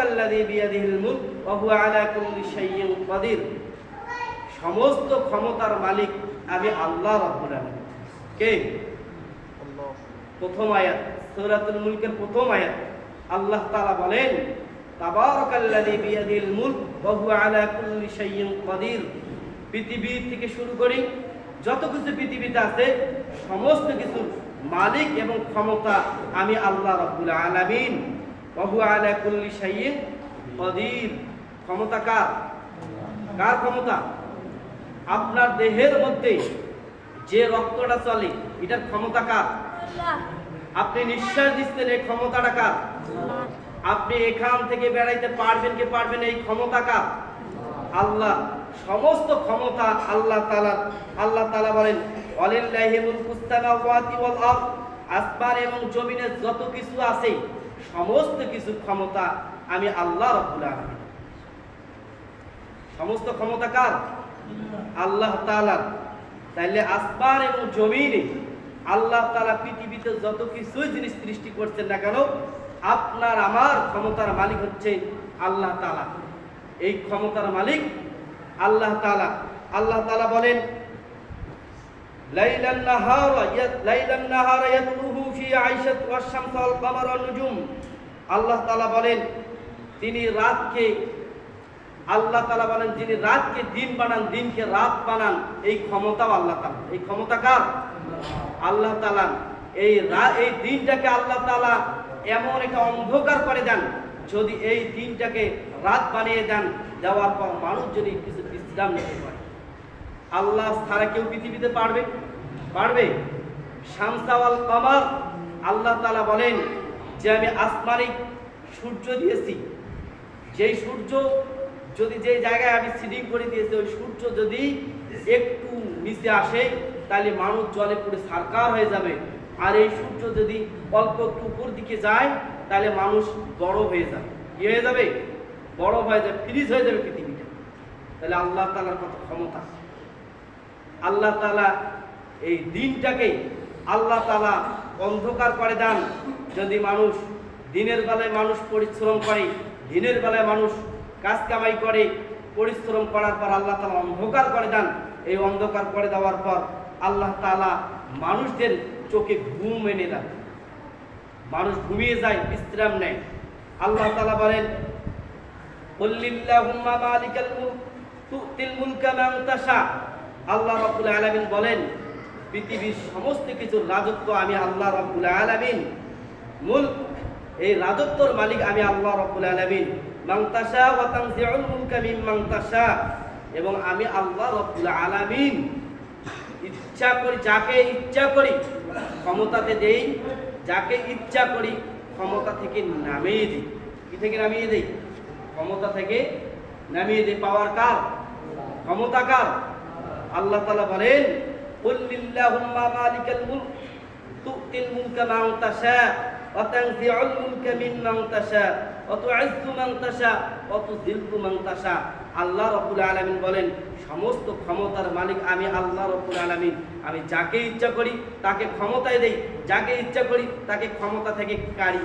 তাবারাকাল্লাযী বিয়াদিহিল মুলক ওয়া হুয়া আলা কুল্লি শাইইন কাদির। সমস্ত ক্ষমতার মালিক আমি আল্লাহ রাব্বুল আলামিন। কে? প্রথম আয়াত সূরাতুল মুলকের প্রথম আয়াত। আল্লাহ তাআলা বলেন তাবারাকাল্লাযী বিয়াদিহিল মুলক ওয়া হুয়া আলা কুল্লি শাইইন কাদির। পৃথিবী থেকে শুরু করি যত কিছু পৃথিবীতে আছে সমস্ত কিছুর মালিক এবং ক্ষমতা আমি আল্লাহ রাব্বুল আলামিন। কাদির। ক্ষমতা কার? কার ক্ষমতা? আপনার দেহের মধ্যে যে রক্তটা চলে, এটার ক্ষমতা কার? আপনি নিঃশ্বাস দিচ্ছেন, এই ক্ষমতাটা কার? আপনি এখান থেকে বেড়াইতে পারবেন কি পারবেন এই ক্ষমতা কার? আল্লাহ, সমস্ত ক্ষমতা আল্লাহ তালা আল্লাহ তালা বলেন, ওয়ালিল্লাহি মুলকুস সামাওয়াতি ওয়াল এবং জমিনে যত কিছু আছে সমস্ত কিছু ক্ষমতা আমি আল্লাহ রাব্বুল আলামিন। সমস্ত ক্ষমতা কার? আল্লাহ তাআলার তাইলে আসমান এবং জমিনে আল্লাহ তাআলা পৃথিবীতে যত কিছুই জিনিস সৃষ্টি করছেন না কেন, আপনার, আমার ক্ষমতার মালিক হচ্ছে আল্লাহ তালা এই ক্ষমতার মালিক আল্লাহ তাআলা। আল্লাহ তালা বলেন আল্লাহ বলেন, তিনি রাতকে, আল্লাহ তাআলা বলেন, যিনি রাতকে দিন বানান, দিনকে রাত বানান, এই ক্ষমতাও আল্লাহ তাআলা। এই ক্ষমতা কার? আল্লাহ তাআলা। এই এই দিনটাকে আল্লাহ তালা এমন একটা অন্ধকার করে দেন, যদি এই দিনটাকে রাত বানিয়ে দেন, দেওয়ার পর মানুষ যদি কিছু বিশ্রাম নিতে পারে। আল্লাহ ছাড়া কেউ পৃথিবীতে পারবে? পারবে? শামসাওয়াল কমার আল্লাহ তালা বলেন যে, আমি আসমানিক সূর্য দিয়েছি। যেই সূর্য যদি যেই জায়গায় আমি সিডিং করে দিয়েছি, ওই সূর্য যদি একটু নিচে আসে, তাহলে মানুষ জলে পুরো সারকার হয়ে যাবে। আর এই সূর্য যদি অল্প একটু উপর দিকে যায়, তাহলে মানুষ বড় হয়ে যাবে। কি হয়ে যাবে? বড় হয়ে যাবে, ফ্রিজ হয়ে যাবে পৃথিবীটা। তাহলে আল্লাহ তালার কত ক্ষমতা? আল্লাহ তালা এই দিনটাকে আল্লাহ তালা অন্ধকার করে দেন। যদি মানুষ দিনের বেলায় মানুষ পরিশ্রম করে, দিনের বেলায় মানুষ কাজ কামাই করে, পরিশ্রম করার পর আল্লাহ তালা অন্ধকার করে দেন। এই অন্ধকার করে দেওয়ার পর আল্লাহ তালা মানুষদের চোখে ঘুম এনে দেন। মানুষ ঘুমিয়ে যায়, বিশ্রাম নেয়। আল্লাহ তালা বলেন মালিকাল তুতিল মুলকা মাংতাশা আল্লাহ রাবুল আলমিন বলেন, পৃথিবীর সমস্ত কিছুর রাজত্ব আমি আল্লাহ রাবুল আলমিন মূল এই রাজত্বর মালিক আমি আল্লাহ রাবুল আলমিন। এবং আমি আল্লাহ আলামিন। ইচ্ছা করি, যাকে ইচ্ছা করি, ক্ষমতাতে দেই, যাকে ইচ্ছা করি, ক্ষমতা থেকে নামিয়ে দিই। কি থেকে নামিয়ে দেই? ক্ষমতা থেকে নামিয়ে দিই, পাওয়ার কার? ক্ষমতা কার? আল্লাহ তালা বলেন আল্লাহ বলেন সমস্ত ক্ষমতার মালিক আমি আল্লাহ রব্বুল আলামিন। আমি যাকে ইচ্ছা করি তাকে ক্ষমতায় দেই। যাকে ইচ্ছা করি তাকে ক্ষমতা থেকে কারি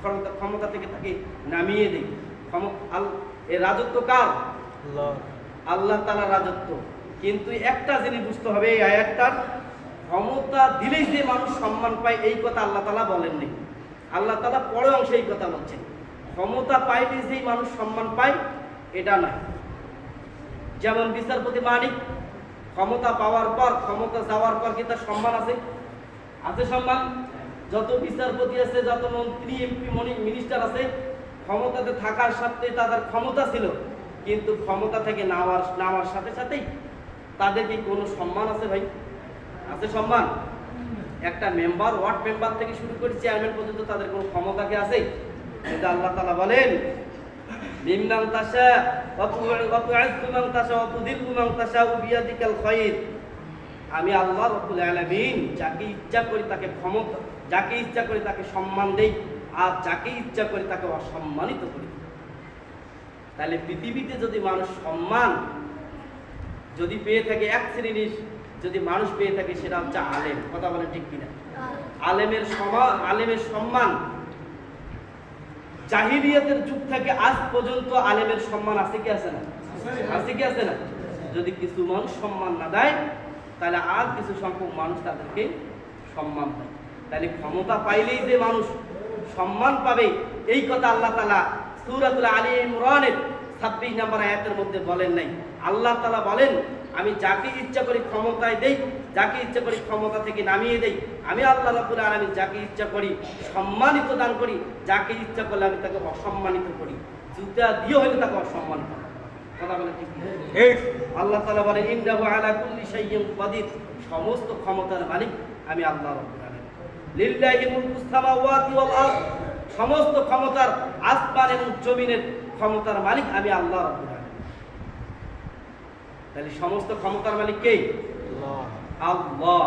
ক্ষমতা ক্ষমতা থেকে তাকে নামিয়ে দেই। ক্ষমতা এ রাজত্ব কার? আল্লাহ। তালা রাজত্ব। কিন্তু একটা জিনিস বুঝতে হবে, এই আয়াতটার ক্ষমতা দিলেই যে মানুষ সম্মান পায়, এই কথা আল্লাহ তালা বলেননি। আল্লাহ তালা পরে অংশে এই কথা বলছেন। ক্ষমতা পাইলে যেই মানুষ সম্মান পায়, এটা নয় যেমন বিচারপতি মানিক, ক্ষমতা পাওয়ার পর, ক্ষমতা যাওয়ার পর কি তার সম্মান আছে? আছে সম্মান? যত বিচারপতি আছে, যত মন্ত্রী, এমপি, মনি, মিনিস্টার আছে, ক্ষমতাতে থাকার সাথে তাদের ক্ষমতা ছিল, কিন্তু ক্ষমতা থেকে নামার নামার সাথে সাথেই তাদের কি কোনো সম্মান আছে ভাই? আছে সম্মান? একটা মেম্বার ওয়ার্ড মেম্বার থেকে শুরু করে চেয়ারম্যান পর্যন্ত তাদের কোনো ক্ষমতা কি আছে? এটা আল্লাহ তালা বলেন, মান মান বিয়াদিকাল খায়র আমি আল্লাহ রব্বুল আলামিন যাকে ইচ্ছা করি তাকে ক্ষমতা, যাকে ইচ্ছা করি তাকে সম্মান দেই, আর যাকে ইচ্ছা করি তাকে অসম্মানিত করি। তাহলে পৃথিবীতে যদি মানুষ সম্মান যদি পেয়ে থাকে এক শ্রেণির, যদি মানুষ পেয়ে থাকে সেটা হচ্ছে আলেম। কথা বলেন ঠিক কিনা? আলেমের সমান আলেমের সম্মান। জাহিলিয়াতের যুগ থেকে আজ পর্যন্ত আলেমের সম্মান আছে কি আছে না? আছে কি আছে না? যদি কিছু মানুষ সম্মান না দেয়, তাহলে আর কিছু সংখ্যক মানুষ তাদেরকে সম্মান দেয়। তাহলে ক্ষমতা পাইলেই যে মানুষ সম্মান পাবে, এই কথা আল্লাহ তালা সুরাতুল আলী ইমরানের ছাব্বিশ নম্বর আয়াতের মধ্যে বলেন নাই। আল্লাহ তালা বলেন আমি যাকে ইচ্ছা করি ক্ষমতায় দেই যাকে ইচ্ছা করি ক্ষমতা থেকে নামিয়ে দেই আমি আল্লাহ রাবুল আলমী যাকে ইচ্ছা করি সম্মানিত দান করি যাকে ইচ্ছা করলে আমি তাকে অসম্মানিত করি। জুতা দিয়ে হলে তাকে অসম্মানিত করি। কথা বলে ঠিক আল্লাহ তালা বলেন ইন্দাহু আলা কুল্লি শাইইন কাদির। সমস্ত ক্ষমতার মালিক আমি আল্লাহ রাব্বুল আলামিন। লিল্লাহি মুলকুস সামাওয়াতি ওয়াল আরদ। সমস্ত ক্ষমতার আসমান এবং জমিনের ক্ষমতার মালিক আমি আল্লাহ রাব্বুল আলামিন। তাহলে সমস্ত ক্ষমতার মালিক কে? আল্লাহ।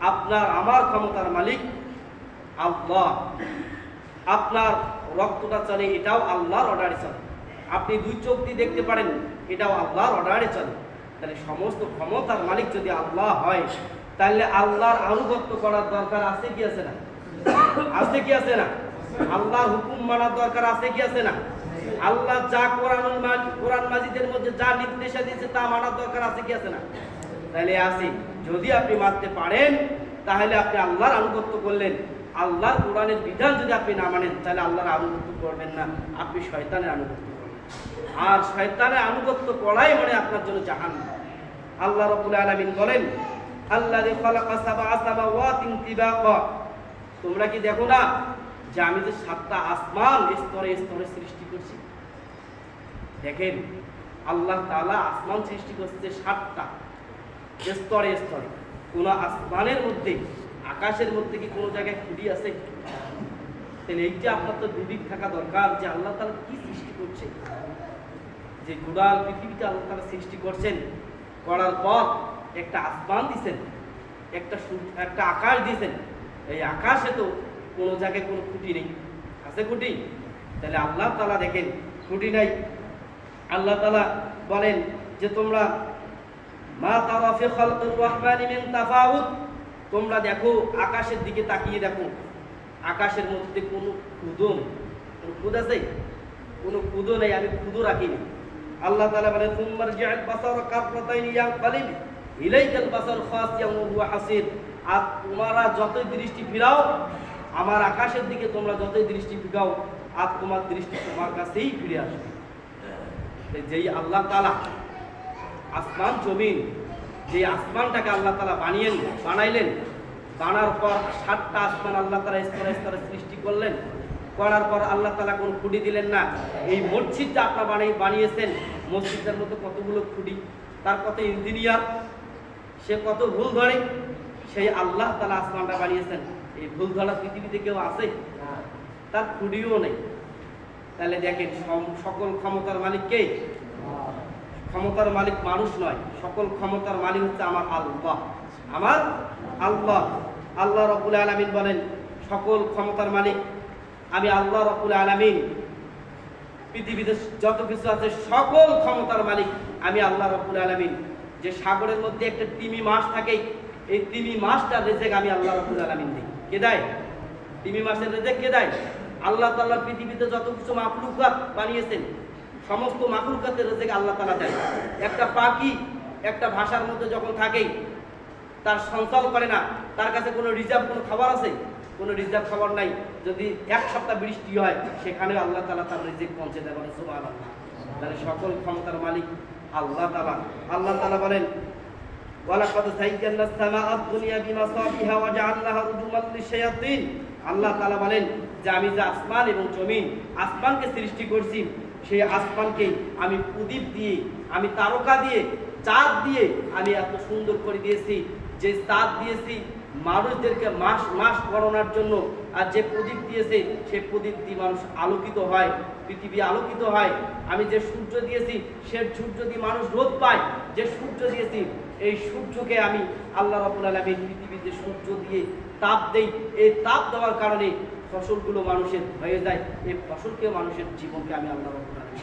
আপনার আমার ক্ষমতার মালিক আল্লাহ। আপনার রক্তটা চলে এটাও আল্লাহর অর্ডারে চলে। আপনি দুই চোখ দিয়ে দেখতে পারেন এটাও আল্লাহর অর্ডারে চলে। তাহলে সমস্ত ক্ষমতার মালিক যদি আল্লাহ হয় তাহলে আল্লাহর আনুগত্য করার দরকার আছে কি আছে না? আছে কি আছে না? আল্লাহর হুকুম মানার দরকার আছে কি আছে না? আল্লাহ যা কোরআন কোরআন মাজিদের মধ্যে যা নির্দেশা দিয়েছে তা মানার দরকার আছে কি আছে না? তাহলে আছে যদি আপনি মানতে পারেন, তাহলে আপনি আল্লাহর আনুগত্য করলেন। আল্লাহর কোরআনের বিধান যদি আপনি না মানেন, তাহলে আল্লাহর আনুগত্য করবেন না। আপনি শয়তানের আনুগত্য করবেন। আর শয়তানের আনুগত্য করাই মানে আপনার জন্য জাহান আল্লাহ রাব্বুল আলামিন বলেন আল্লাহ তোমরা কি দেখো না যে আমি যে সাতটা আসমান স্তরে স্তরে সৃষ্টি করছি। দেখেন, আল্লাহ তালা আসমান সৃষ্টি করছে সাতটা স্তরে স্তরে। কোন আসমানের মধ্যে, আকাশের মধ্যে কি কোনো জায়গায় খুঁড়ি আছে? তাহলে এইটা আপনার তো বিবেক থাকা দরকার যে আল্লাহ তাআলা কি সৃষ্টি করছে। যে গোড়াল পৃথিবীতে আল্লাহ তাআলা সৃষ্টি করছেন, করার পর একটা আসমান দিছেন, একটা একটা আকাশ দিয়েছেন এই আকাশে তো কোনো জায়গায় কোনো খুঁটি নেই। আছে খুঁটি? তাহলে আল্লাহ তালা দেখেন, খুঁটি নাই। আল্লাহ তালা বলেন যে তোমরা, মা তারা ফি খালকির তোমরা দেখো আকাশের দিকে তাকিয়ে দেখো। আকাশের মধ্যে কোনো খুদো নেই। কোনো আছে? কোনো খুদো নেই, আমি খুদো রাখিনি। আল্লাহ তাআলা বলেন তুমার জিআল বাসার ইয়ানকালিব ইলাইকাল বাসার হাসির। আর তোমরা যতই দৃষ্টি ফিরাও আমার আকাশের দিকে তোমরা যতই দৃষ্টি ফিরাও আর তোমার দৃষ্টি তোমার কাছেই ফিরে আসবে। যেই আল্লাহ তালা আসমান, জমিন যে আসমানটাকে আল্লাহ তালা বানিয়েন, বানাইলেন, বানার পর সাতটা আসমান আল্লাহ তালা স্তরে স্তরে সৃষ্টি করলেন, করার পর আল্লাহ তালা কোনো খুঁটি দিলেন না। এই মসজিদটা আপনার বানিয়ে বানিয়েছেন, মসজিদের মতো কতগুলো খুঁটি, তার কত ইঞ্জিনিয়ার, সে কত ভুল ধরে, সেই আল্লাহ তালা আসমানটা বানিয়েছেন। এই ভুল ধরা পৃথিবীতে কেউ আছে? তার খুঁটিও নেই। তাহলে দেখেন সকল ক্ষমতার মালিক কে? ক্ষমতার মালিক মানুষ নয় সকল ক্ষমতার মালিক হচ্ছে আমার আল্লাহ। আমার আল্লাহ। আল্লাহ রবুল আলমিন বলেন সকল ক্ষমতার মালিক আমি আল্লাহ রবুল আলমিন। পৃথিবীতে যত কিছু আছে সকল ক্ষমতার মালিক আমি আল্লাহ রবুল আলমিন। যে সাগরের মধ্যে একটা তিমি মাছ থাকে এই তিমি মাছটা রেজেক আমি আল্লাহ রবুল আলমিন দিই। কে দেয়? তিমি মাছের রেজেক কে দেয়? আল্লাহ তাল্লাহ পৃথিবীতে যত কিছু মাফলুকাত বানিয়েছেন, সমস্ত মাখলুকাতের রেজেক আল্লাহ তালা দেয় একটা পাখি একটা ভাষার মধ্যে যখন থাকে তার সঞ্চাল করে না, তার কাছে কোনো রিজার্ভ কোনো খাবার আছে? কোনো রিজার্ভ খাবার নাই। যদি এক সপ্তাহ বৃষ্টি হয় সেখানে আল্লাহ তালা তার রিজিক পৌঁছে দেয় বলে আল্লাহ তাহলে সকল ক্ষমতার মালিক আল্লাহ তালা আল্লাহ তালা বলেন ولقد زينا السماء الدنيا بمصابيح وجعلناها رجوما للشياطين আল্লাহ তাআলা বলেন যে আমি যে আসমান এবং জমিন আসমানকে সৃষ্টি করছি সেই আসমানকে আমি প্রদীপ দিয়ে আমি তারকা দিয়ে চাঁদ দিয়ে আমি এত সুন্দর করে দিয়েছি যে চাঁদ দিয়েছি মানুষদেরকে মাস মাস গণনার জন্য আর যে প্রদীপ দিয়েছে, সেই প্রদীপ দিয়ে মানুষ আলোকিত হয়, পৃথিবী আলোকিত হয়। আমি যে সূর্য দিয়েছি, সে সূর্য দিয়ে মানুষ রোদ পায়। যে সূর্য দিয়েছি, এই সূর্যকে আমি আল্লাহ রাবুল আলমী পৃথিবীতে সূর্য দিয়ে তাপ দেই, এই তাপ দেওয়ার কারণে ফসলগুলো মানুষের হয়ে যায়। এই ফসলকে মানুষের জীবনকে আমি আল্লাহ রাবুল আলমী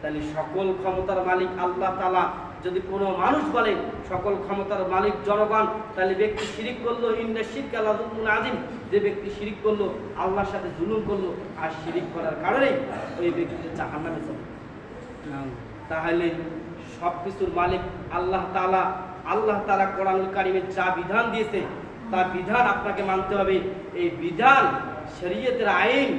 তাহলে সকল ক্ষমতার মালিক আল্লাহ তালা যদি কোনো মানুষ বলে সকল ক্ষমতার মালিক জনগণ তাহলে ব্যক্তি শিরিক করল ইন্দ্র শিরক আল্লাহ আজিম যে ব্যক্তি শিরিক করল আল্লাহর সাথে জুলুম করল আর শিরিক করার কারণে ওই ব্যক্তিকে জাহান্নামে চলে তাহলে সব কিছুর মালিক আল্লাহ তাআলা আল্লাহ তালা কোরআনুল কারিমের যা বিধান দিয়েছে তার বিধান আপনাকে মানতে হবে। এই বিধান শরীয়তের আইন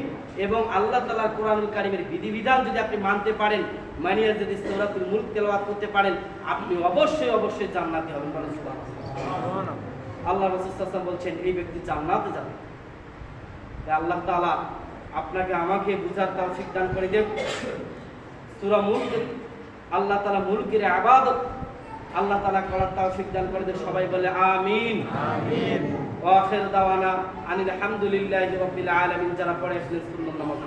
এবং আল্লাহ তালার কোরআনুল কারিমের বিধিবিধান যদি আপনি মানতে পারেন মানিয়ে যদি সূরাতুল মুলক তেলাওয়াত করতে পারেন আপনি অবশ্যই অবশ্যই জান্নাতি হবেন বলেন আল্লাহ রাসূল বলছেন এই ব্যক্তি জান্নাতে যাবে। আল্লাহ তাআলা আপনাকে আমাকে বুঝার তৌফিক দান করে দেন সূরা মুলক আল্লাহ তাআলা মুলকের ইবাদত আল্লাহ তাআলা করার তাও দান করে দেন সবাই বলে আমিন। আমিন। ওয়া আখির দাওয়ানা আনিল হামদুলিল্লাহি রাব্বিল আলামিন। যারা পড়ে নামাজ